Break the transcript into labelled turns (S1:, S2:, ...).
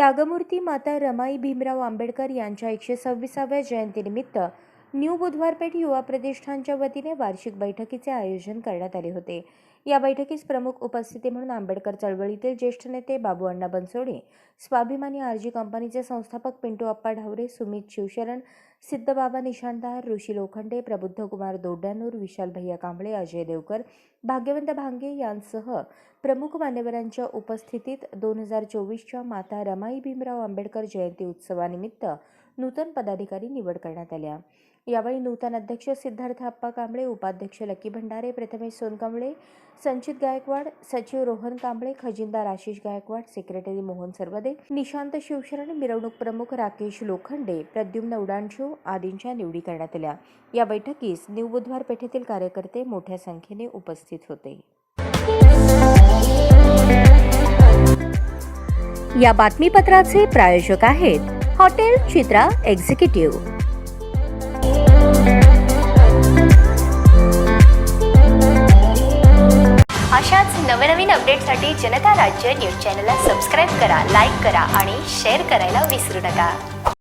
S1: त्यागमूर्ती माता रमाई भीमराव आंबेडकर यांच्या एकशे सव्वीसाव्या जयंतीनिमित्त न्यू बुधवारपेठ युवा प्रतिष्ठानच्या वतीने वार्षिक बैठकीचे आयोजन करण्यात आले होते. या बैठकीस प्रमुख उपस्थिती म्हणून आंबेडकर चळवळीतील ज्येष्ठ नेते बाबू अण्णा बनसोडे स्वाभिमानी आरजी कंपनीचे संस्थापक पिंटू अप्पा ढावरे सुमित शिवशरण सिद्धबाबा निशाणदार ऋषी लोखंडे प्रबुद्ध कुमार दोड्यानूर विशाल भैया कांबळे अजय देवकर भाग्यवंत भांगे यांसह प्रमुख मान्यवरांच्या उपस्थितीत दोन हजार चोवीसच्या माता रमाई भीमराव आंबेडकर जयंती उत्सवानिमित्त नूतन पदाधिकारी निवड करण्यात आल्या. यावेळी नूतन अध्यक्ष सिद्धार्थ आप्पा कांबळे उपाध्यक्ष लकी भंडारे प्रथमेश सोनकांबळे संचित गायकवाड सचिव रोहन कांबळे खजिनदार आशिष गायकवाड सेक्रेटरी मोहन सरवदे निशांत शिवशरण मिरवणूक प्रमुख राकेश लोखंडे प्रद्युम्न उडाणशू आदींच्या निवडी करण्यात आल्या. या बैठकीस न्यू बुधवार पेठेतील कार्यकर्ते मोठ्या संख्येने उपस्थित होते. या बातमीपत्राचे प्रायोजक आहेत हॉटेल चित्रा एक्झिक्युटिव्ह.
S2: अशाच नवनवीन अपडेटसाठी जनता राज्य न्यूज चॅनलला सबस्क्राईब करा लाईक करा आणि शेअर करायला विसरू नका.